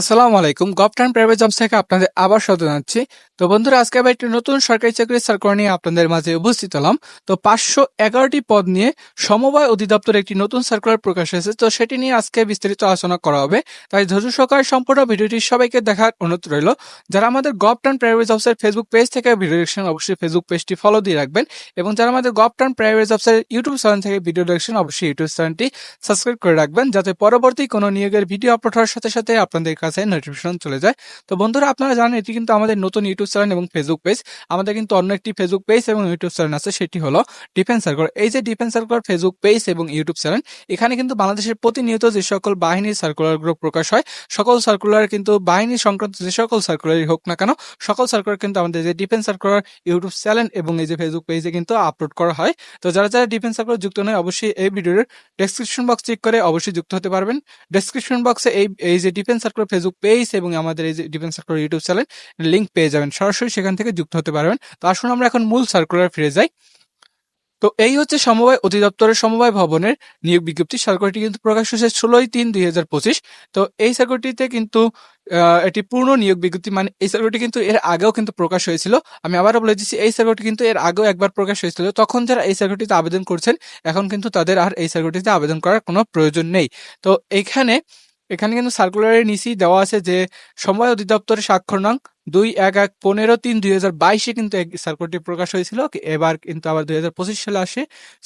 আসসালামু আলাইকুম। গভটান private jobs থেকে আপনাদের আবার স্বাগত জানাচ্ছি। তো বন্ধুরা, আজকে আবার একটি নতুন সরকারি চাকরির সার্কুলার নিয়ে আপনাদের মাঝে উপস্থিত হলাম। তো পাঁচশো এগারোটি পদ নিয়ে সমবায় অধিদপ্তর একটি নতুন সার্কুলার প্রকাশ হয়েছে। তো সেটি নিয়ে আজকে বিস্তারিত আলোচনা করা হবে। তাই ধৈর্য সহকারে সম্পূর্ণ ভিডিওটি সবাইকে দেখার অনুরোধ রইল। যারা আমাদের গভটান প্রাইভেট জবসের ফেসবুক পেজ থেকে ভিডিও দেখছেন, অবশ্যই ফেসবুক পেজটি ফলো দিয়ে রাখবেন। এবং যারা আমাদের গভটান প্রাইভেট জবসের ইউটিউব চ্যানেল থেকে ভিডিও দেখছেন, অবশ্যই ইউটিউব চ্যানেলটি সাবস্ক্রাইব করে রাখবেন। যাতে পরবর্তী কোনো নিয়োগের ভিডিও আপলোড হওয়ার সাথে সাথে আপনাদের কাছে নোটিফিকেশন চলে যায়। তো বন্ধুরা, আপনারা জানেন, এটি কিন্তু আমাদের নতুন ইউটিউব চ্যানেল এবং ফেসবুক পেজ আমাদের কিন্তু অন্য একটি ফেসবুক পেজ এবং ইউটিউব চ্যানেল আছে, সেটি হলো ডিফেন্স সার্কুলার এই যে ডিফেন্স সার্কুলার ফেসবুক পেজ এবং ইউটিউব চ্যানেল, এখানে কিন্তু বাংলাদেশের প্রতিনিয়ত যে সকল বাহিনীর সার্কুলারগুলো প্রকাশ হয়, সকল সার্কুলার কিন্তু বাহিনী সংক্রান্ত যে সকল সার্কুলারই হোক না কেন, সকল সার্কুলার কিন্তু আমাদের যে ডিফেন্স সার্কুলার ইউটিউব চ্যানেল এবং এই যে ফেসবুক পেজে কিন্তু আপলোড করা হয়। তো যারা যারা ডিফেন্স সার্কুলার যুক্ত নয়, অবশ্যই এই ভিডিওর ডেসক্রিপশন বক্স চেক করে অবশ্যই যুক্ত হতে পারবেন। ডেসক্রিপশন বক্সে এই এই যে ডিফেন্স সার্কুলার ফেসবুক পেজ এবং আমাদের এই যে defence circular YouTube channel link পেয়ে যাবেন। সরাসরি সেখান থেকে যুক্ত হতে পারবেন। তো আসুন আমরা এখন মূল সার্কুলার ফিরে যাই। তো এই হচ্ছে সমবায় অধিদপ্তরের সমবায় ভবনের নিয়োগ বিজ্ঞপ্তি। সার্কুলারটি কিন্তু প্রকাশ হয়েছে ষোলোই তিন দুই হাজার পঁচিশ। তো এই সার্কুলারটিতে কিন্তু এটি পূর্ণ নিয়োগ বিজ্ঞপ্তি। মানে এই সার্কুলারটি কিন্তু এর আগেও কিন্তু প্রকাশ হয়েছিল। আমি আবারও বলে দিচ্ছি, এই সার্কুলারটি কিন্তু এর আগেও একবার প্রকাশ হয়েছিল। তখন যারা এই সার্কুলারটিতে আবেদন করছেন, এখন কিন্তু তাদের আর এই সার্কুলারটিতে আবেদন করার কোনো প্রয়োজন নেই। তো এইখানে এখানে কিন্তু সার্কুলারের নিচেই দেওয়া আছে যে সময় অধিদপ্তরের স্বাক্ষর নং দুই এক এক পনেরো তিন দুই হাজার বাইশে কিন্তু সার্কুলারটি প্রকাশ হয়েছিল। এবার কিন্তু আবার দুই হাজার পঁচিশ সালে আসে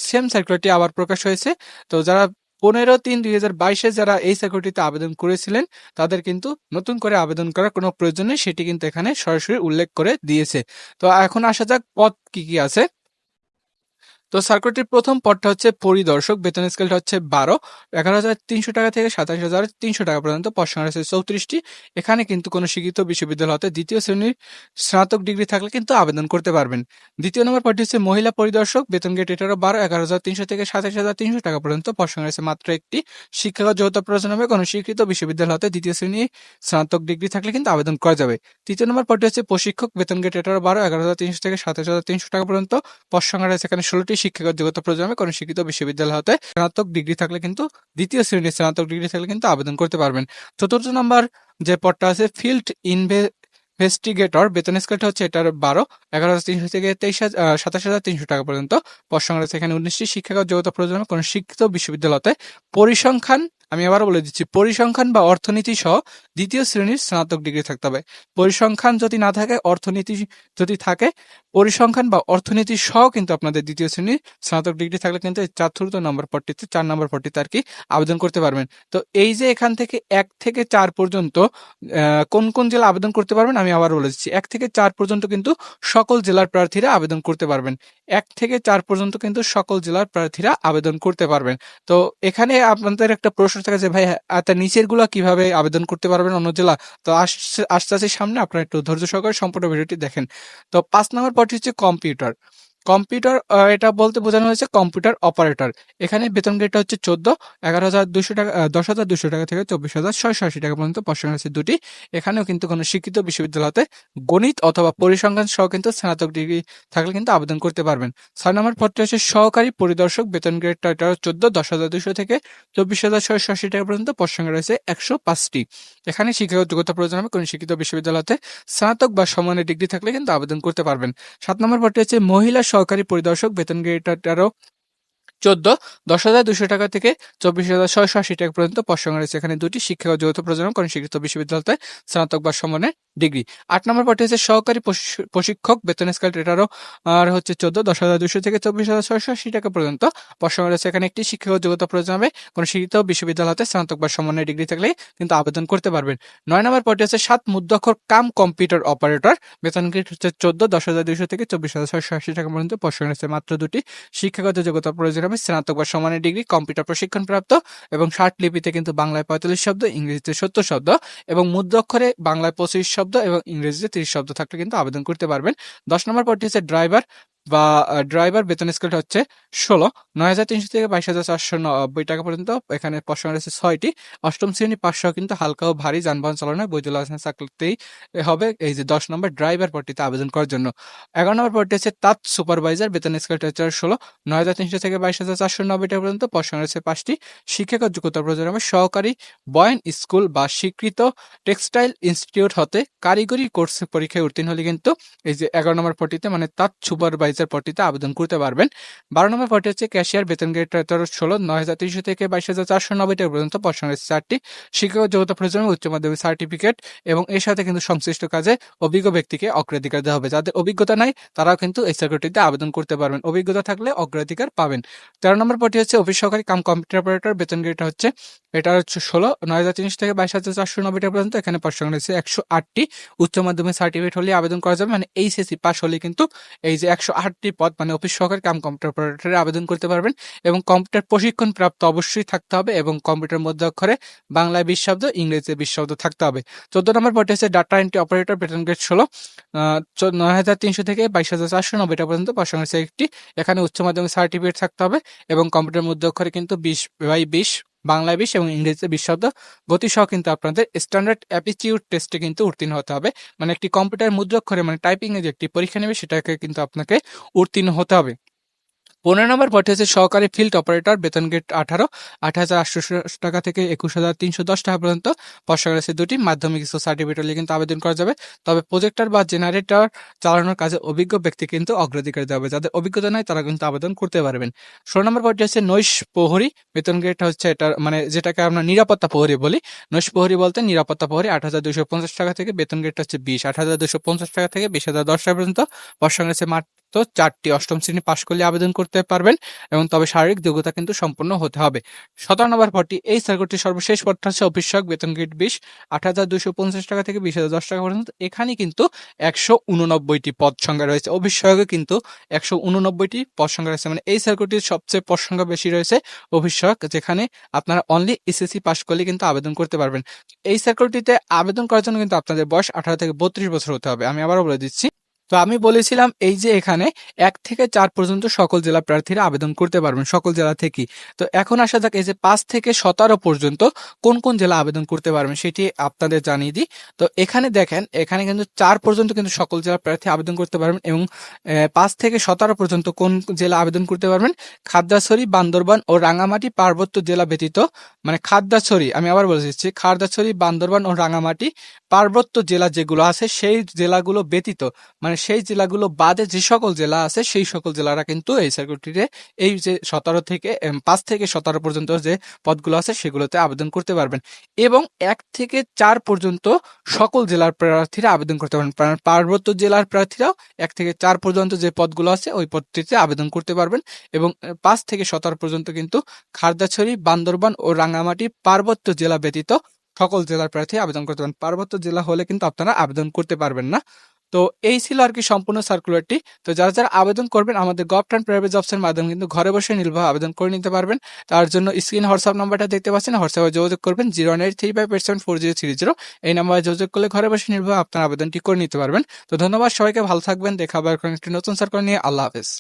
সেম সার্কুলারটি আবার প্রকাশ হয়েছে। তো যারা পনেরো তিন দুই হাজার বাইশে যারা এই সার্কুলারটিতে আবেদন করেছিলেন, তাদের কিন্তু নতুন করে আবেদন করার কোনো প্রয়োজন নেই, সেটি কিন্তু এখানে সরাসরি উল্লেখ করে দিয়েছে। তো এখন আসা যাক পদ কি কি আছে। তো সার্কুলারটির প্রথম পদটা হচ্ছে পরিদর্শক বেতন স্কেলটা হচ্ছে বারো। এগারো হাজার তিনশো টাকা থেকে সাতাশ হাজার তিনশো টাকা পর্যন্ত পদ সংখ্যা চৌত্রিশটি। এখানে কিন্তু কোনো শিক্ষিত বিশ্ববিদ্যালয় হতে দ্বিতীয় শ্রেণির স্নাতক ডিগ্রি থাকলে কিন্তু আবেদন করতে পারবেন। দ্বিতীয় নম্বর পদটি হচ্ছে মহিলা পরিদর্শক বেতন গেট এটারও বারো, এগারো হাজার তিনশো থেকে সাতাশ হাজার তিনশো টাকা পর্যন্ত পদ আছে মাত্র একটি। শিক্ষাগত যোগ্যতা প্রয়োজন হবে, কোনো শিক্ষিত বিশ্ববিদ্যালয় হতে দ্বিতীয় শ্রেণি স্নাতক ডিগ্রি থাকলে কিন্তু আবেদন করা যাবে। তৃতীয় নম্বর পদটি হচ্ছে প্রশিক্ষক, বেতন গেট এটারও বারো, এগারো হাজার তিনশো থেকে সাতাশ হাজার তিনশো টাকা পর্যন্ত পদ রয়েছে এখানে ষোলোটি শিক্ষাগত যোগ্যতা হবে কোনো শিক্ষিত বিশ্ববিদ্যালয় হতে স্নাতক ডিগ্রি থাকলে কিন্তু দ্বিতীয় শ্রেণির স্নাতক ডিগ্রি থাকলে কিন্তু আবেদন করতে পারবেন। চতুর্থ নম্বর যে পদটা আছে ফিল্ড ইনভে ইনভেস্টিগেটর বেতন স্কেলটা হচ্ছে এটার বারো, এগারো হাজার তিনশো থেকে তেইশ হাজার সাতাশ হাজার তিনশো টাকা পর্যন্ত। পদ রয়েছে এখানে উনিশটি শিক্ষাগত যোগ্যতা প্রয়োজন কোনো শিক্ষিত বিশ্ববিদ্যালয়তে পরিসংখ্যান আমি আবারও বলে দিচ্ছি, পরিসংখ্যান বা অর্থনীতি সহ দ্বিতীয় শ্রেণির স্নাতক ডিগ্রি থাকতে হবে। পরিসংখ্যান যদি না থাকে, অর্থনীতি যদি থাকে, পরিসংখ্যান বা অর্থনীতি সহ কিন্তু আপনাদের দ্বিতীয় শ্রেণির স্নাতক ডিগ্রি থাকলে কিন্তু চতুর্থ নম্বর পট্টিতে চার নম্বর পট্টিতে আর কি আবেদন করতে পারবেন। তো এই যে এখান থেকে এক থেকে চার পর্যন্ত কোন কোন জেলা আবেদন করতে পারবেন, আমি আবার বলে দিচ্ছি, এক থেকে চার পর্যন্ত কিন্তু সকল জেলার প্রার্থীরা আবেদন করতে পারবেন। এক থেকে চার পর্যন্ত কিন্তু সকল জেলার প্রার্থীরা আবেদন করতে পারবেন। তো এখানে আপনাদের একটা প্রশ্ন থাকে যে ভাই আহ, তার নিচেরগুলা কীভাবে আবেদন করতে পারবেন অন্য জেলা? তো আস্তে আস্তে সামনে আপনারা একটু ধৈর্য সহকারে সম্পূর্ণ ভিডিওটি দেখেন। তো পাঁচ নম্বর পদটি হচ্ছে কম্পিউটার। কম্পিউটার এটা বলতে বোঝানো হয়েছে কম্পিউটার অপারেটর। এখানে বেতন গ্রেডটা হচ্ছে চোদ্দ, এগারো হাজার দুশো টাকা দশ হাজার দুশো টাকা থেকে চব্বিশ হাজার ছয়শো আশি টাকা পর্যন্ত পশ্চিম আছে দুটি। এখানেও কিন্তু কোনো শিক্ষিত বিশ্ববিদ্যালয়তে গণিত অথবা পরিসংখ্যান সহ কিন্তু স্নাতক ডিগ্রি থাকলে কিন্তু আবেদন করতে পারবেন। ছয় নম্বর পদটি হচ্ছে সহকারী পরিদর্শক। বেতন গ্রেডটা এটা চোদ্দ, দশ হাজার দুশো থেকে চব্বিশ হাজার ছয়শো আশি টাকা পর্যন্ত পশ্চিম রয়েছে একশো পাঁচটি। এখানে শিক্ষাগত যোগ্যতা প্রয়োজন হবে কোনো শিক্ষিত বিশ্ববিদ্যালয়তে স্নাতক বা সমানের ডিগ্রি থাকলে কিন্তু আবেদন করতে পারবেন। সাত নম্বর পদটি হচ্ছে মহিলা সহকারী পরিদর্শক বেতন গ্রেডটা তেরো চোদ্দ, দশ হাজার দুশো টাকা থেকে চব্বিশ হাজার ছয়শো আশি টাকা পর্যন্ত পশ্চিম রয়েছে এখানে দুটি শিক্ষাগত যোগ্যতা প্রয়োজন করেন শিক্ষিত বিশ্ববিদ্যালয়তে স্নাতক বা সমানের ডিগ্রি। আট নম্বর পদটি হচ্ছে সহকারী প্রশিক্ষক, বেতন স্কেল এটারও আর হচ্ছে চোদ্দ, দশ হাজার দুশো থেকে চব্বিশ হাজার ছয়শো আশি টাকা পর্যন্ত পশ্চিম রয়েছে এখানে একটি শিক্ষাগত যোগ্যতা প্রয়োজন হবে কোনো শিক্ষিত বিশ্ববিদ্যালয়তে স্নাতক বা সমানের ডিগ্রি থাকলে কিন্তু আবেদন করতে পারবেন। নয় নম্বর পদটি হচ্ছে সাত মুদ্রাক্ষর কাম কম্পিউটার অপারেটর, বেতন হচ্ছে চোদ্দ, দশ হাজার দুশো থেকে চব্বিশ হাজার ছয়শো আশি টাকা পর্যন্ত পশ্চিম রয়েছে মাত্র দুটি শিক্ষাগত যোগ্যতা প্রয়োজন হবে স্নাতক বা সমানের ডিগ্রি, কম্পিউটার প্রশিক্ষণ প্রাপ্ত এবং ষাট লিপিতে কিন্তু বাংলায় পঁয়তাল্লিশ শব্দ, ইংরেজিতে সত্তর শব্দ এবং মুদ্রাক্ষরে বাংলায় পঁচিশ শব্দ এবং ইংরেজিতে তিরিশ শব্দ থাকলে কিন্তু আবেদন করতে পারবেন। দশ নম্বর পদটি হচ্ছে ড্রাইভার বা ড্রাইভার বেতন স্কেলটা হচ্ছে ষোলো। নয় হাজার তিনশো থেকে বাইশ হাজার চারশো নব্বই টাকা পর্যন্ত। এখানে প্রশ্ন রয়েছে ছয়টি। অষ্টম শ্রেণি পাঁচশো কিন্তু হালকা ও ভারী যানবাহন চালানোয় বৈধ লাইসেন্স থাকতেই হবে। এই যে দশ নম্বর ড্রাইভার পদটিতে আবেদন করার জন্য। এগারো নম্বর পদটি হচ্ছে তাঁত সুপারভাইজার বেতন স্কেলটা হচ্ছে ষোলো। নয় হাজার তিনশো থেকে বাইশ হাজার চারশো নব্বই টাকা পর্যন্ত প্রশ্ন রয়েছে পাঁচটি। শিক্ষাগত যোগ্যতা হবে সহকারী বয়ান স্কুল বা স্বীকৃত টেক্সটাইল ইনস্টিটিউট হতে কারিগরি কোর্স পরীক্ষায় উত্তীর্ণ হলে কিন্তু এই যে এগারো নম্বর পটিতে মানে তাঁত সুপারভাইজার পটিতে আবেদন করতে পারবেন। বারো নম্বর পটি হচ্ছে ক্যাশিয়ার বেতন গ্রেড ষোলো, নয় হাজার তিনশো থেকে বাইশ হাজার চারশো নব্বই টাকা পর্যন্ত রয়েছে চারটি শিক্ষাগত যোগ্যতা প্রয়োজন উচ্চ মাধ্যমিক সার্টিফিকেট এবং এর সাথে কিন্তু সংশ্লিষ্ট কাজে অভিজ্ঞ ব্যক্তিকে অগ্রাধিকার দেওয়া হবে। যাদের অভিজ্ঞতা নাই, তারাও কিন্তু এই চাকরিটিতে আবেদন করতে পারবেন। অভিজ্ঞতা থাকলে অগ্রাধিকার পাবেন। তেরো নম্বর পটি হচ্ছে অফিস সহকারী কাম কম্পিউটার অপারেটর। বেতন গ্রেডটা হচ্ছে এটা হচ্ছে ষোলো, নয় হাজার তিনশো থেকে বাইশ হাজার চারশো নব্বই টাকা পর্যন্ত। এখানে প্রসঙ্গ রয়েছে একশো আটটি। উচ্চ মাধ্যমিক সার্টিফিকেট হলে আবেদন করা যাবে। মানে এইচএসসি পাস হলে কিন্তু এই যে একশো আট আটটি পদ মানে অফিস সহকারী কাম কম্পিউটার অপারেটরে আবেদন করতে পারবেন এবং কম্পিউটার প্রশিক্ষণ প্রাপ্ত অবশ্যই থাকতে হবে এবং কম্পিউটার মধ্যে অক্ষরে বাংলায় বিশ শব্দ ইংরেজিতে বিশ শব্দ থাকতে হবে। চোদ্দ নম্বর পদটি হচ্ছে ডাটা এন্ট্রি অপারেটর বেতন গ্রেড ষোলো। নয় হাজার তিনশো থেকে বাইশ হাজার চারশো নব্বইটা পর্যন্ত প্রসঙ্গ একটি। এখানে উচ্চ মাধ্যমিক সার্টিফিকেট থাকতে হবে এবং কম্পিউটার মধ্যে অক্ষরে কিন্তু বিশ বাই বিশ বাংলায় বিশ এবং ইংরেজিতে বিশ শব্দ। গতি সহ কিন্তু আপনাদের স্ট্যান্ডার্ড অ্যাপিটিউড টেস্টে কিন্তু উত্তীর্ণ হতে হবে। মানে একটি কম্পিউটার মুদ্রাক্ষরে মানে টাইপিং এর যে একটি পরীক্ষা নেবে, সেটাকে কিন্তু আপনাকে উত্তীর্ণ হতে হবে। পনেরো নম্বর পদটি হচ্ছে সহকারী ফিল্ড অপারেটর বেতন গেট আঠারো আট হাজার আটশো টাকা থেকে একুশ হাজার তিনশো দশ টাকা পর্যন্ত। পয়সা রয়েছে দুটি, মাধ্যমিক স্কুল সার্টিফিকেট হলে কিন্তু আবেদন করা যাবে। তবে প্রজেক্টর বা জেনারেটর চালানোর কাজে অভিজ্ঞ ব্যক্তি কিন্তু অগ্রাধিকার দেওয়া হবে। যাদের অভিজ্ঞতা নাই, তারা কিন্তু আবেদন করতে পারবেন। ষোলো নম্বর পদটি হচ্ছে নৈশ প্রহরী, বেতন গেট হচ্ছে এটা মানে যেটাকে আমরা নিরাপত্তা প্রহরী বলি। নৈশ প্রহরী বলতে নিরাপত্তা প্রহরী আট হাজার দুশো পঞ্চাশ টাকা থেকে বেতন গেট হচ্ছে বিশ আট হাজার দুশো পঞ্চাশ টাকা থেকে বিশ হাজার দশ টাকা পর্যন্ত। পয়সা রয়েছে মাত্র চারটি অষ্টম শ্রেণি পাশ করলে আবেদন করতে পারবেন এবং তবে শারীরিক যোগ্যতা কিন্তু সম্পূর্ণ হতে হবে। সতেরো নম্বর পদটি, এই সার্কুলটির সর্বশেষ পদটা হচ্ছে অফিসক বেতন গ্রেড বিশ, আট হাজার দুশো পঞ্চাশ টাকা থেকে বিশ হাজার দশ টাকা পর্যন্ত। এখানে কিন্তু একশো উননব্বইটি পদ সংখ্যা রয়েছে। অভিষেকে কিন্তু একশো উননব্বইটি পদ সংখ্যা রয়েছে। মানে এই সার্কুলটির সবচেয়ে পদ সংখ্যা বেশি রয়েছে অভিষেক যেখানে আপনারা অনলি এসএসসি পাস করলে কিন্তু আবেদন করতে পারবেন। এই সার্কুলটিতে আবেদন করার জন্য কিন্তু আপনাদের বয়স আঠারো থেকে বত্রিশ বছর হতে হবে। আমি আবারও বলে দিচ্ছি। তো আমি বলেছিলাম এই যে এখানে এক থেকে চার পর্যন্ত সকল জেলা প্রার্থীরা আবেদন করতে পারবেন, সকল জেলা থেকে তো এখন আসা যাক এই যে পাঁচ থেকে সতেরো পর্যন্ত কোন কোন জেলা আবেদন করতে পারবেন সেটি আপনাদের জানিয়ে দিই। তো এখানে দেখেন, এখানে কিন্তু চার পর্যন্ত কিন্তু সকল জেলা প্রার্থী আবেদন করতে পারবেন এবং পাঁচ থেকে সতেরো পর্যন্ত কোন জেলা আবেদন করতে পারবেন? খাদ্যাছড়ি, বান্দরবান ও রাঙামাটি পার্বত্য জেলা ব্যতীত মানে খাদ্যাছড়ি, আমি আবার বলে দিচ্ছি, খাদ্যাছড়ি, বান্দরবান ও রাঙামাটি পার্বত্য জেলা যেগুলো আছে, সেই জেলাগুলো ব্যতীত মানে সেই জেলাগুলো বাদে যে সকল জেলা আছে, সেই সকল জেলারা কিন্তু এই সার্কুলটিতে এই যে সতেরো থেকে পাঁচ থেকে সতেরো পর্যন্ত যে পদগুলো আছে, সেগুলোতে আবেদন করতে পারবেন। এবং এক থেকে চার পর্যন্ত সকল জেলার প্রার্থীরা আবেদন করতে পারবেন। পার্বত্য জেলার প্রার্থীরাও এক থেকে চার পর্যন্ত যে পদগুলো আছে, ওই পদটিতে আবেদন করতে পারবেন। এবং পাঁচ থেকে সতেরো পর্যন্ত কিন্তু খারদাছড়ি, বান্দরবান ও রাঙ্গামাটি পার্বত্য জেলা ব্যতীত সকল জেলার প্রার্থী আবেদন করতে পারেন। পার্বত্য জেলা হলে কিন্তু আপনারা আবেদন করতে পারবেন না। তো এই ছিল আর কি সম্পূর্ণ সার্কুলারটি তো যারা যারা আবেদন করবেন, আমাদের গভট অ্যান্ড প্রাইভেট জবসের মাধ্যমে কিন্তু ঘরে বসে নির্ভর আবেদন করে নিতে পারবেন। তার জন্য স্ক্রিন হোয়াটসঅ্যাপ নাম্বারটা দেখতে পাচ্ছেন হোয়াটসঅ্যাপে যোগাযোগ করবেন zero eight three five eight seven four zero three zero. এই নাম্বারে যোগাযোগ করলে ঘরে বসে নির্ভর আপনার আবেদনটি করে নিতে পারবেন। তো ধন্যবাদ, সবাইকে ভালো থাকবেন, দেখা হবে একটি নতুন সার্কুলার নিয়ে। আল্লাহ হাফেজ।